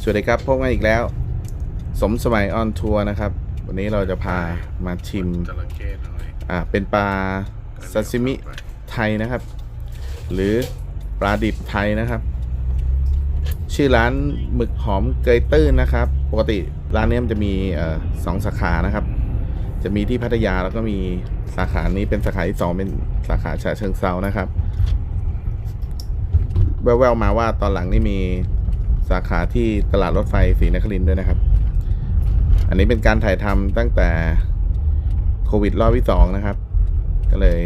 สวัสดีครับพบกันอีกแล้ว สมสมัยออนทัวร์นะครับ วันนี้เราจะพามาชิมจระเข้น้อยอ่าเป็นปลาซาซิมิไทยนะครับ หรือปลาดิบไทยนะครับ ชื่อร้านหมึกหอมเกยตื้นนะครับ ปกติร้านนี้มันจะมีเอ่อสองสาขานะครับ จะมีที่พัทยาแล้วก็มีสาขานี้เป็นสาขาที่สองเป็นสาขาฉะเชิงเซานะครับ แววๆมาว่าตอนหลังนี่มี สาขาที่ตลาดรถไฟศรีนครินทร์ด้วยนะครับ อันนี้เป็นการถ่ายทำตั้งแต่โควิดรอบที่สองนะครับ ก็เลย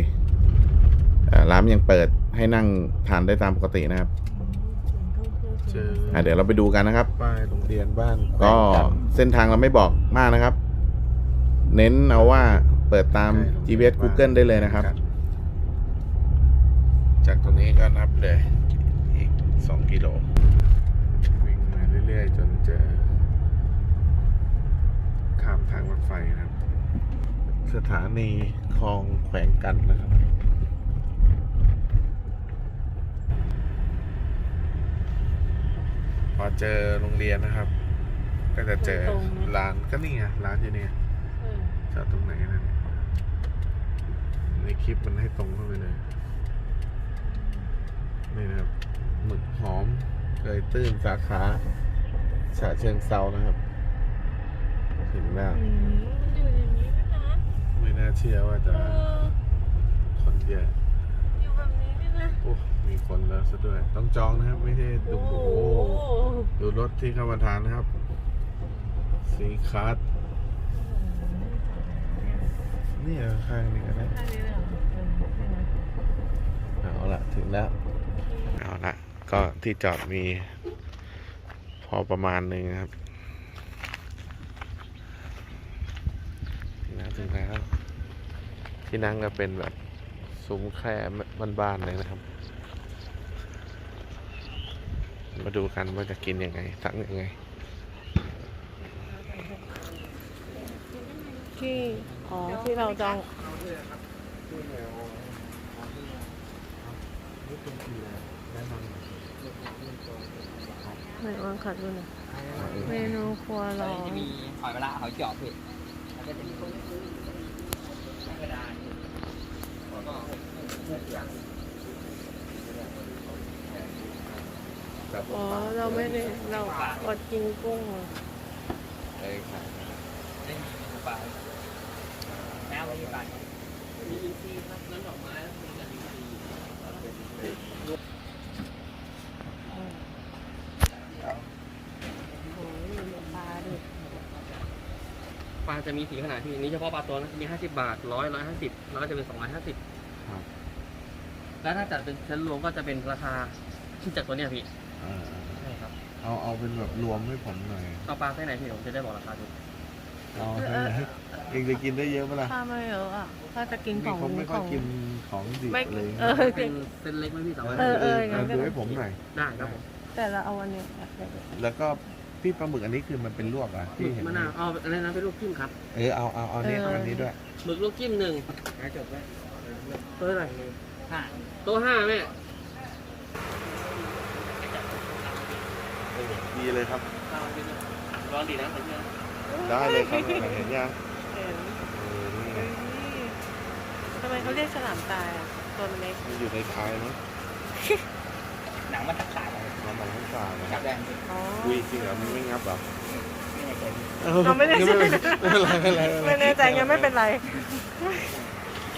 เอ่อร้านยังเปิดให้นั่งทานได้ตามปกตินะครับเจออะเดี๋ยวเราไปดูกันนะครับป้ายโรงเรียนบ้านแขวก็งนเส้นทางเราไม่บอกมากนะครับ เน้นเอาว่าเปิดตาม GPS Google ได้เลยนะครับ จากตรงนี้ก็นับเลย อีกสองกิโลวิ่งมา เรื่อยๆ จนเจอข้ามทางรถไฟนะครับ สถานีคลองแขวงกันนะครับพอเจอโรงเรียนนะครับ ก็จะเจอร้านก็นี่ไงร้านอยู่เนี่ยจอดตรงไหนนั่นในคลิปมันให้ตรงเข้าไปเลยนี่นะครับหมึกหอมเกยตื้นสาขา ฉะเชิงเซานะครับ ถึงแล้วอืมอยู่อย่างนี้ด้วยนะไม่น่าเชื่อว่าจะเออคนเยอะอยู่แบบนี้ด้วยนะโอ้มีคนแล้วซะด้วย ต้องจองนะครับ ไม่ใช่ดูโอ้โหโอ้ดูรถที่เข้ามาทานนะครับ สีคัสนี่เหรอข้างนี้ก็ได้ อันนี้เลยเหรอเออใช่ไหมเอาละถึงแล้ว เอาละก็ที่จอดมีพ อประมาณหนึ่งครับถึงแล้วถึงแล้ว ที่นั่งก็เป็นแบบซุ้มแคร่บ้านๆเลยนะครับ มาดูกันว่าจะกินยังไง สั่งยังไงที่อ๋อที่เราจอง ไหนวางขัดดูหน่อยเมนูครัวเราจะมีหอยเวลาหอยเจาะพี่แล้วก็จะมีกระดาษแล้วก็อ๋อเราไม่ได้เราอดกินกุ้งเหรอได้มีปูปลาน้ำไม่มีปลามีอินทรีย์ครับน้ำดอกไม้แล้วมีกับอินทรีย์ โอ้ยมีปลาดิ ป ลาจะมีสีขนาดที่นี่เฉพาะปลาตัวนะมี50บาท100 150แล้วก็จะเป็น250ครับ แล้วถ้าจัดเป็นชั้นรวมก็จะเป็นราคาที่จากตัวเนี้ยพี่อ่าใช่ครับเอาเอาเป็นแบบรวมให้ผมหน่อยเอาปลาไส้ไหนพี่ผมจะได้บอกราคาถูกเอาให้ไหนเองจะกินได้เยอะไหมล่ะปลาไม่เยอะอะถ้าจะกินมีของคนไม่ขค่อยองกินของดิบไม่เลยเออเป็นเส้นเล็กไหมพี่สามารถเออเออเอาดูให้ผมหน่อยได้ครับผมแต่เราเอาวันนี้แล้วก็ พี่ปลาหมึกอันนี้คือมันเป็นลวกอะหที่มึกเห็นมะนาวเอาอันนั้นนะเป็นลูกจิ้มครับเออเอาเอาเอาอันนี้เอาอันนี้ด้วย หมึกลูกจิ้มหนึ่งจบไว้ตัวเท่าไหร่ห้าตัวห้าแม่ดีเลยครับ ร้อนดีนะเพื่อนได้เลยครับเห็นยังเห็นเออนี่ไงทำไมเขาเรียกฉลามตายอะ ตัวมันเล็กมันอยู่ในท้ายมั้งหนังมันทักษะ มันมันทั้งสามนะจับแดงอ๋ออุ้ยจริงเหรอมันไม่งับเหรอไม่ในใจเราไม่ได้ไม่เป็นไรไม่เป็นไรไม่แน่ใจยังไม่เป็นไร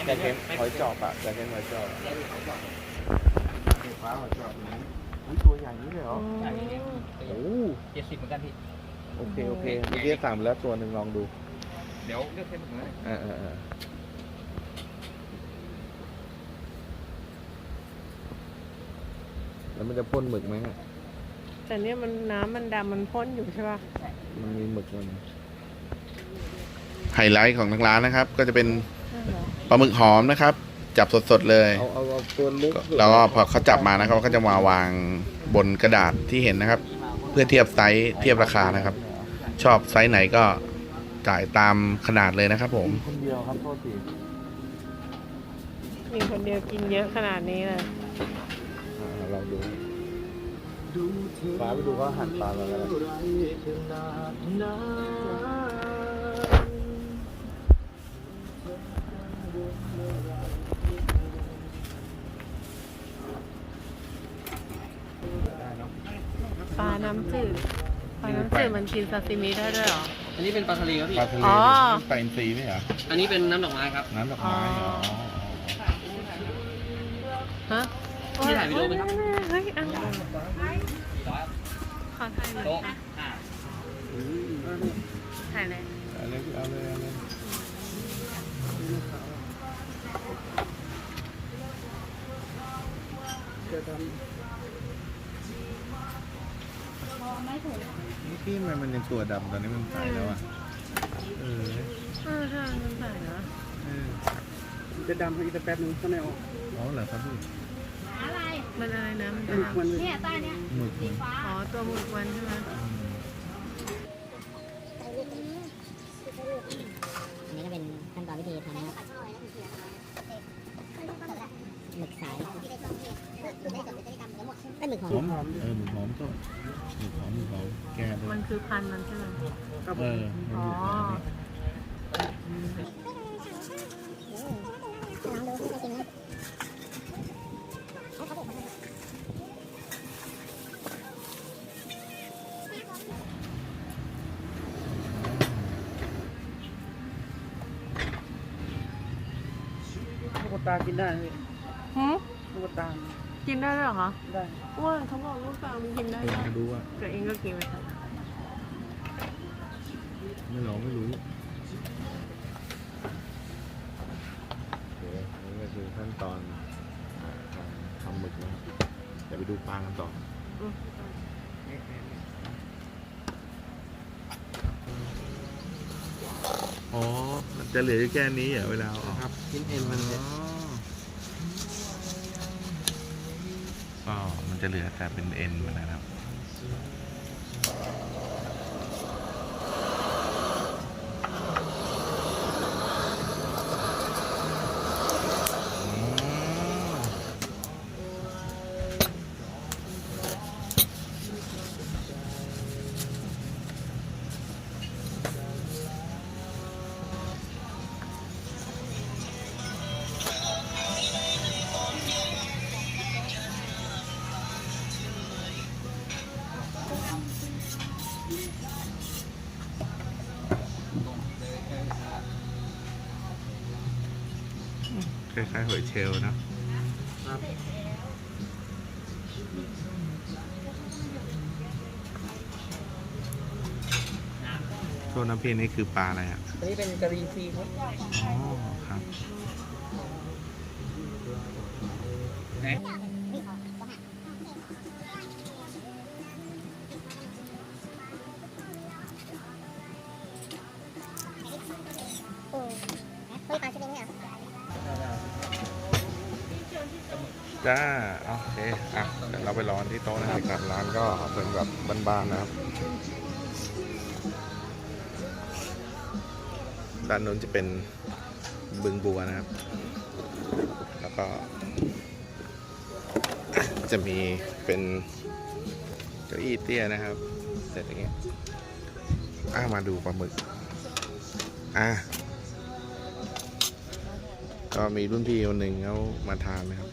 แต่เห็นหอยจอบอะแต่เห็นหอยจอบฟ้าหอยจอบนี้อุ้ยตัวใหญ่นี้เลยเหรอโอ้เจ็ดสิบเหมือนกันพี่ โอเคโอเคเมื่อกี้สั่งไปแล้วตัวหนึ่งลองดูเดี๋ยวเลือกเส้นผมนะเออเออเออแล้วมันจะพ่นหมึกไหมอะ แต่เนี่ยมันน้ำมันดำมันพ่นอยู่ใช่ป่ะมันมีหมึกมันไฮไลท์ของทางร้านนะครับ ก็จะเป็นใช่เหรอปลาหมึกหอมนะครับ จับสดๆเลยเอาเอาเอาตัวเล็กแล้วก็พอเขาจับมานะครับเขาก็จะมาวางบนกระดาษที่เห็นนะครับ เพื่อเทียบไซส์เทียบราคานะครับ ชอบไซส์ไหนก็จ่ายตามขนาดเลยนะครับ ผมคนเดียวครับโทษทีมีคนเดียวกินเยอะขนาดนี้เลยอ่าลองดู ฟ้าไปดูเขาหั่นปลาแล้วกันนะปลาน้ำจืดปลาน้ำจืดมันกินซาซิมิได้ด้วยเหรอ อันนี้เป็นปลาทะเลครับพี่ ปลาทะเลอ๋อ ปลาอินทรีนี่เหรอ อันนี้เป็นน้ำดอกไม้ครับ น้ำดอกไม้อ๋อฮะ พี่ถ่ายวิดีโอไหมครับ เฮ้ยอันขอถ่ายหน่อยโต๊ะค่ะถ่ายเลยเอาเลยเอาเลยเอาเลยนี่พี่มันมันยังตัวดำตอนนี้มันใสแล้วอะ เออเออใช่มันใสนะเออจะดำอีกสักแป๊บนึงก็ไม่ออกอ๋อเหรอครับพี่ มันอะไรนะมันหจะมึกมันเนี่ยใต้เนี่ยสีฟ้าอ๋อตัวหมึกวันใช่ไหมอันนี้ก็เป็นขั้นตอนวิธีทำนะครับหมึกสายเป็นหมึกหอหอมเออหมึกหอมก็หมึกหอมหมึกหอมแกมันคือพันธุ์มันใช่ไหมเอออ๋อ ลูกตากินได้พี่หืมลูกตากินได้ด้วยเหรอคะได้ อ้วนเขาบอกลูกสาวมันกินได้เออด้วยไม่รู้อะแต่เองก็กินไหมคะไม่ลองไม่รู้โอเคนี่ก็คือขั้นตอนอ่าการทำหมึกนะครับเดี๋ยวไปดูปลากันต่อ อืม จะเหลืออยู่แค่นี้เหรอเวลาเอาออกครับชิ้นเอ็นมันจะอ๋อก็มันจะเหลือแต่เป็นเอ็นมันนะครับ คล้ายๆหอยเชลล์เนอะโทษน้ำพี่นี่คือปลาอะไรอะอันนี้เป็นกระดิ่งฟรีครับอ๋อครับโอ้ จ้าโอเคอะเดี๋ยวเราไปรอที่โต๊ะนะครับกับร้านก็เป็นแบบบ้านๆนะครับ ด้านนู้นจะเป็นบึงบัวนะครับ แล้วก็ จะมีเป็นเก้าอี้เตี้ยนะครับ เสร็จอย่างเงี้ยอะมาดูปลาหมึก อะก็มีรุ่นพี่คนหนึ่งเขามาทานนะครับ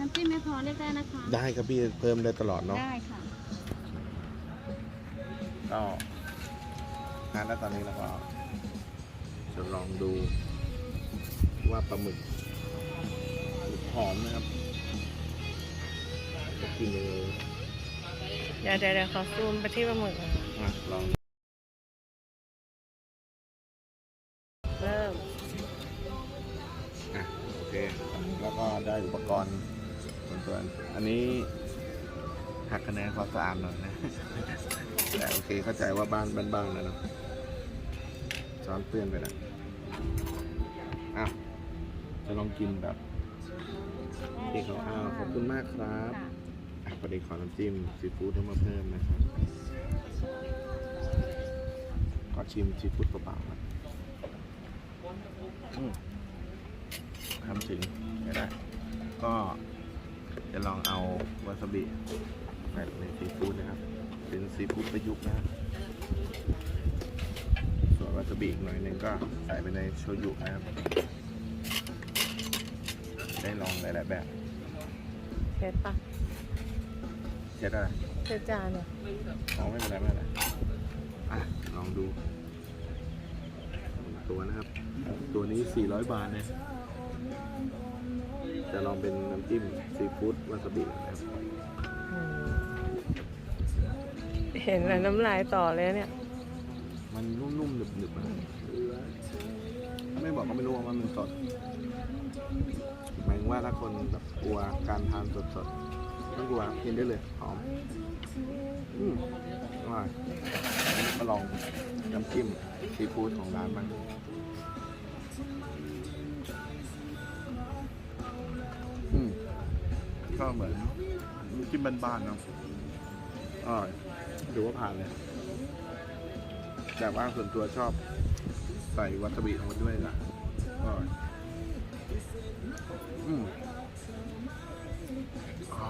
น้ำจิ้มไม่พอเรียกได้นะคะ ได้ครับพี่เพิ่มได้ตลอดเนาะได้ค่ะ ก็งานแล้วตอนนี้เราก็จะลองดูว่าปลาหมึกหอมนะครับจะกินเลยเดี๋ยวเดี๋ยวเดี๋ยวขอซูมไปที่ปลาหมึกหน่อยอะลอง หักคะแนนความสะอาดหน่อยนะ แต่โอเคเข้าใจว่าบ้านบ้านๆนะเนาะช้อนเปื้อนไปแล้วอ้าวจะลองกินแบบที่เขาอ้าวขอบคุณมากครับอะประเดี๋ยวขอน้ำจิ้มซีฟู้ดให้มาเพิ่มนะครับขอชิมซีฟู้ดเปล่าๆครับทำถึงได้ ก็จะลองเอาวาซาบิ ใส่ในซีฟู้ดนะครับ เป็นซีฟู้ดประยุกต์นะครับส่วนวาซาบิอีกหน่อยหนึงก็ใส่ไปในโชยุนะครับ ได้ลองหลายๆแบบเผ็ดปะเช็ดอะไรเผ็ดจานเนี่ยอ๋อไม่เป็นไรไม่เป็นไรอะลองดู ตัวนะครับ ตัวนี้ 400 บาทเนี่ยจะลองเป็นน้ำจิ้มซีฟู้ดวาซาบินะครับ เห็นแล้วน้ำลายต่อเลยเนี่ย มันนุ่มๆหนึบๆนะถ้าไม่บอกก็ไม่รู้ว่ามันสดหมายถึงว่าถ้าคนแบบกลัวการทานสดๆไม่ต้องกลัวกินได้เลยหอมอืมอร่อยมาลองน้ำจิ้มซีฟู้ดของร้านบ้างอืมก็เหมือนน้ำจิ้มบ้านๆเนาะอร่อย ถือว่าผ่านเลยแต่ว่าส่วนตัวชอบใส่วาซาบิลงไปด้วยนะอร่อยอืมอ่า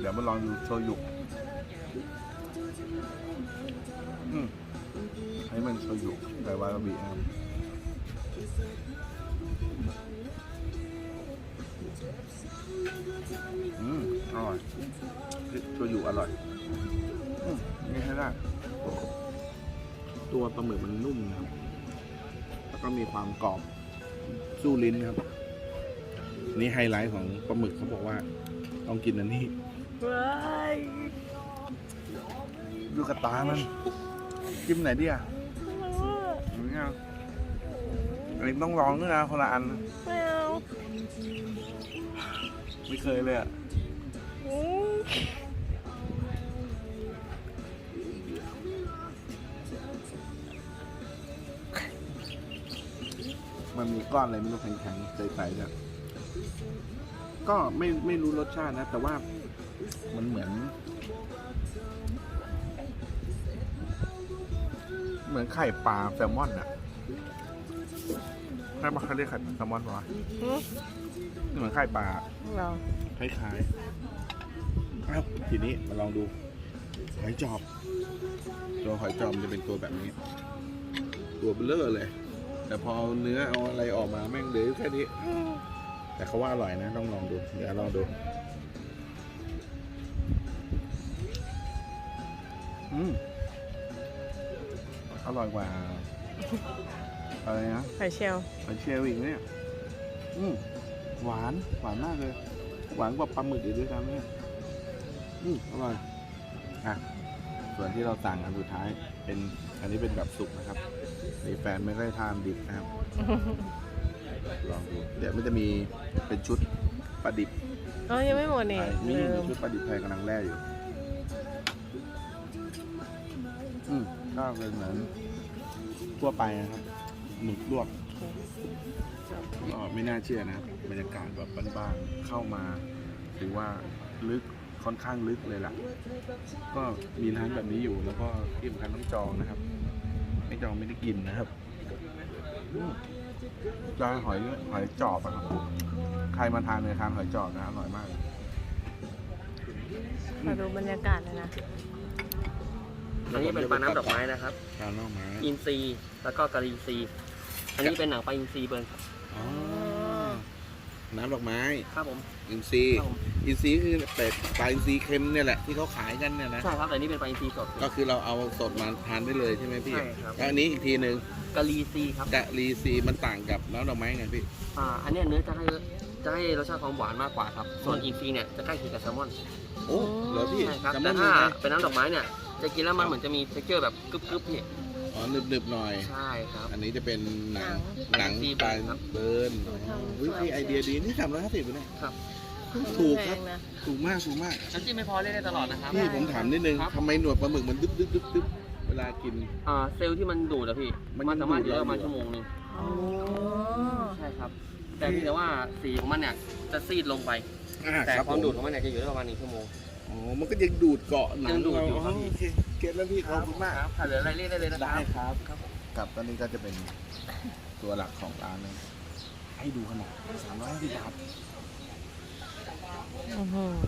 เดี๋ยวมาลองดูโชยุอืมให้มันโชยุใส่วาซาบินะครับอืมอร่อยโชยุอร่อย นี่ใช่ได้ตัวปลาหมึกมันนุ่มนะครับ แล้วก็มีความกรอบสู้ลิ้นครับ นี่ไฮไลท์ของปลาหมึกเขาบอกว่า ต้องกินอันนี้ว้ายดูกระตามันจิ้มไหนดีอะอันนี้เอาอันนี้ต้องลองด้วยนะคนละอันนะไม่เอาไม่เคยเลยอะ มมันมีก้อนอะไรไม่รู้แข็งๆใสๆเนี่ยก็ไม่ไม่รู้รสชาตินะ แต่ว่ามันเหมือน เหมือนไข่ปลาแซลมอนอะใช่ปะเขาเรียกไข่ปลาแซลมอนปะวะอืมเหมือนไข่ปลาเราคล้ายๆครับทีนี้มาลองดูหอยจอบ ตัวหอยจอบมันจะเป็นตัวแบบนี้ ตัวเบลอเลย แต่พอเอาเนื้อเอาอะไรออกมาแม่งเหลืออยู่แค่นี้ แต่เขาว่าอร่อยนะต้องลองดูเดี๋ยวลองดูอืมอร่อยกว่าอะไรนะไข่เชลลหอยเชลล์อีกเนี่ยอืมหวานหวานมากเลย หวานกว่าปลาหมึกอีกด้วยซ้ำเนี่ยอืมอร่อยอะส่วนที่เราสั่งอันสุดท้ายเป็น อันนี้เป็นแบบสุกนะครับนี่แฟนไม่ค่อยทานดิบนะครับ ลองดูเดี๋ยวมันจะมีเป็นชุดปลาดิบอ๋อยังไม่หมดนี่ไทยนี่ลืมีมชุดปลาดิบไทยกำลังแล่อยู่ อืมก็เป็นเหมือนทั่วไปนะครับ หมึกลวกก็ไม่น่าเชื่อนะครับบรรยากาศแบบบ้านๆเข้ามาถือว่าลึกค่อนข้างลึกเลยล่ะ ก็มีร้านแบบนี้อยู่แล้วก็ที่สำคัญต้องจองนะครับ ไม่จองไม่ได้กินนะครับอืมจานหอยหอยจอบอะครับใครมาทานเนี่ยทานหอยจอบนะอร่อยมากมาดูบรรยากาศเลยนะ อันนี้เป็นปลาน้ำดอกไม้นะครับปลาหน่อไม้อินซีย์แล้วก็กะหรี่ซีย์อันนี้เป็นหนังปลาอินซีย์เบิร์นครับอ๋อน้ำดอกไม้ ครับผม อินซีครับผม อินซีคือเป็ดปลาอินซีเค็มเนี่ยแหละที่เขาขายกันเนี่ยนะใช่ครับแต่นี่เป็นปลาอินซีย์สด ก็คือเราเอาสดมาทานได้เลยใช่ไหมพี่ใช่ครับ แล้วอันนี้อีกทีหนึ่งกะหรี่ซีย์ครับกะลีซีมันต่างกับน้ำดอกไม้ไงพี่ อ่าอันเนี้ยเนื้อจะให้จะให้รสชาติความหวานมากกว่าครับ ส่วนอินซีย์เนี่ยจะใกล้เคียงกับแซลมอนโอ้เหรอพี่ใช่ครับแซลมแต่อนถ้ายังไงเป็นน้ำดอกไม้เนี่ยจะกินแล้วมันเหมือนจะมีเท็กเจอร์แบบกรึบๆพี่อ๋อหนึบๆหน่อย ใช่ครับ อันนี้จะเป็นหนังหนังหนังซีปลาเบิร์นครับเบิร์นอ๋อทำอุ้ยสวยพี่ไอเดียดีนี่สามร้อยห้าสิบเนี่ยครับ ถูกครับแพงนะถูกมากถูกมากน้ำจิ้มไม่พอเล่นได้ตลอดนะครับ พี่ผมถามนิดนึงครับทำไมหนวดปลาหมึกมันดึ๊บดึ๊บดึ๊บดึ๊บเวลากิน อ่าเซลล์ที่มันดูดอะพี่ มันยังมันสามารถอดูยู่ดได้ประมาณเราอยู่ชั่วโมงหนึงอ๋อใช่ครับ แต่เพียงแต่ว่าสีของมันเนี่ยจะซีดลงไปอ่าแต่ครับความผมดูดของมันเนี่ยจะอยู่ได้ประมาณหนึ่งชั่วโมงอ๋อ มันก็ยังดูดเกาะหนัยังงดูดอยู่เราครับโอเคเก็ตแล้วพี่ขอบคุณมากครับถ้าเหลืออะไรเรียกได้เลยนะคได้รับครับกับตอนนี้ก็จะเป็นตัวหลักของร้านนะให้ดูขนาด350บาทอื้อหือ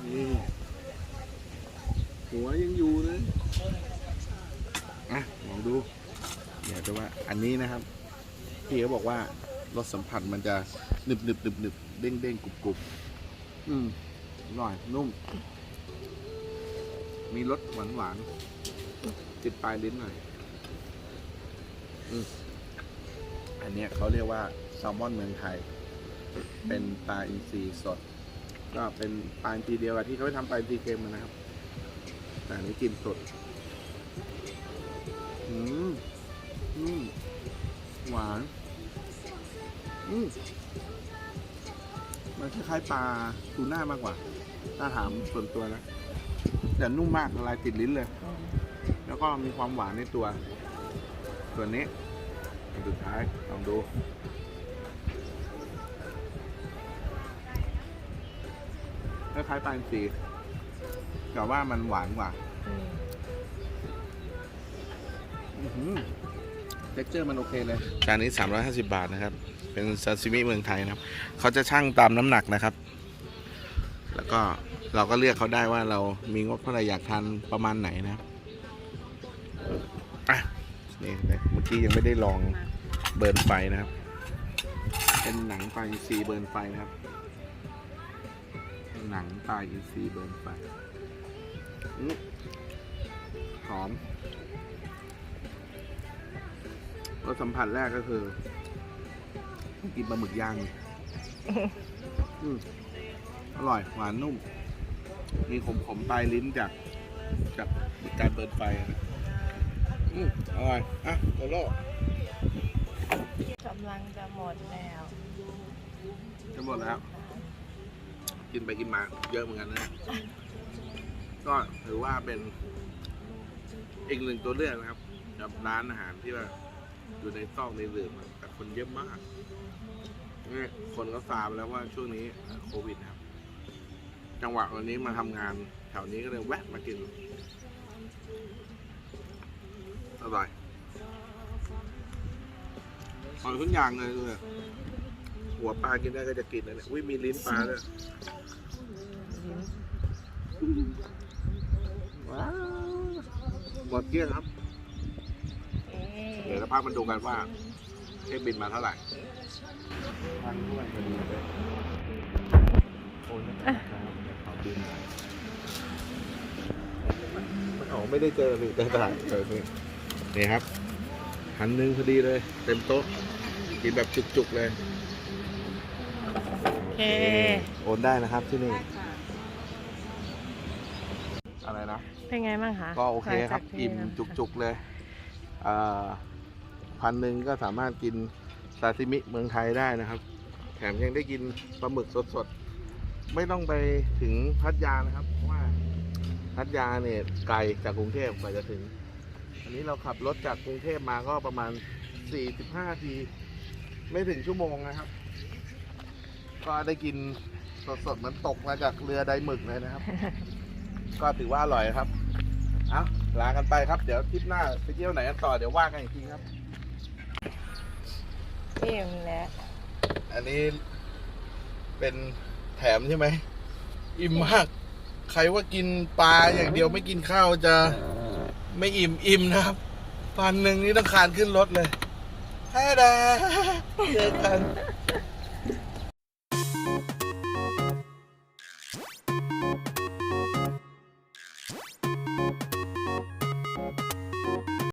นี่หัวยังอยู่เลยอะลองดูเดี๋ยวจะว่าอันนี้นะครับพี่เขาบอกว่ารสสัมผัสมันจะหนึบหนึบหนึบหนึบเด้งเด้งกรุบกรุบอืมอร่อยนุ่ม มีรสหวานหวานติดปลายลิ้นหน่อยอืมอันเนี้ยเขาเรียกว่าแซลมอนเมืองไทย เป็นปลาอินทรีสด ก็เป็นปลาอินทรีเดียวกับที่เขาไปทำปลาอินทรีเค็มนะครับ แต่อันนี้กินสด อืมนุ่มหวาน อืมมันคล้ายๆปลาทูน่ามากกว่า ถ้าถามส่วนตัวนะ แต่นุ่มมากละลายติดลิ้นเลย แล้วก็มีความหวานในตัว ส่วนนี้อันสุดท้ายลองดู คล้ายๆปลาอินทรีแต่ว่ามันหวานกว่าเท็กเจอร์มันโอเคเลย จานนี้ 350 บาทนะครับ เป็นซาซิมิเมืองไทยนะครับ เขาจะชั่งตามน้ำหนักนะครับ แล้วก็เราก็เลือกเขาได้ว่าเรามีงบเท่าไหร่อยากทานประมาณไหนนะครับอะนี่เมื่อกี้ยังไม่ได้ลองเบิร์นไฟนะครับ เป็นหนังปลาอินทรีเบิร์นไฟนะครับ หนังปลาอินทรีเบิร์นไฟอื้อหอมรสสัมผัสแรกก็คือ กินปลาหมึกย่างอืมอร่อย หวานนุ่ม มีขมขมๆปลายลิ้นจาก จากการเบิร์นไฟอะนะอืมอร่อย อะโตโร่กำลังจะหมดแล้ว จะหมดแล้ว กินไปกินมาเยอะเหมือนกันนะก็ถือว่าเป็นอีกหนึ่งตัวเลือกนะครับกับร้านอาหารที่ว่าอยู่ในซอกในหลืมอะแต่คนเยอะมากนี่คนก็ทราบแล้วว่าช่วงนี้โควิดนะครับ จังหวะวันนี้มาทำงาน แถวนี้ก็เลยแวะมากินอร่อยอร่อยทุกอย่างเลยเลยหัวปลากินได้ก็จะกินนะเนี่ยอุ้ยมีลิ้นปลาด้วยว้าว หมดเกลี้ยงครับ เดี๋ยวเราพักมาดูกันว่าเช็คบินมาเท่าไหร่พันด้วยพอดีเลยโอนนะครับขอบินหน่อยมันออกไม่ได้เจอเลยแต่ถ่ายเจอนี่นี่ครับพันหนึ่งพอดีเลย เต็มโต๊ะกินแบบจุกๆเลยโอเคโอนได้นะครับที่นี่ อะไรนะ เป็นไงบ้างคะก็โอเคครับ หลังจากที่อิ่มเราจุกๆเลยพันหนึ่งก็สามารถกินซาซิมิเมืองไทยได้นะครับ แถมยังได้กินปลาหมึกสดๆ ไม่ต้องไปถึงพัทยานะครับ เพราะว่าพัทยาเนี่ยไกลจากกรุงเทพกว่าจะถึง อันนี้เราขับรถจากกรุงเทพมาก็ประมาณ 45นาที ไม่ถึงชั่วโมงนะครับ ก็ได้กินสดๆเหมือนตกมาจากเรือไดหมึกเลยนะครับ ก็ถือว่าอร่อยครับ เอาลากันไปครับ เดี๋ยวทริปหน้าไปเที่ยวไหนกันต่อเดี๋ยวว่ากันอีกทีครับอิ่มแล้ว อันนี้เป็นแถมใช่ไหม อิ่มมาก ใครว่ากินปลาอย่างเดียวไม่กินข้าวจะไม่อิ่มอิ่มนะครับ พันหนึ่งนี่ต้องคานขึ้นรถเลยแฮ่ดาเจอกัน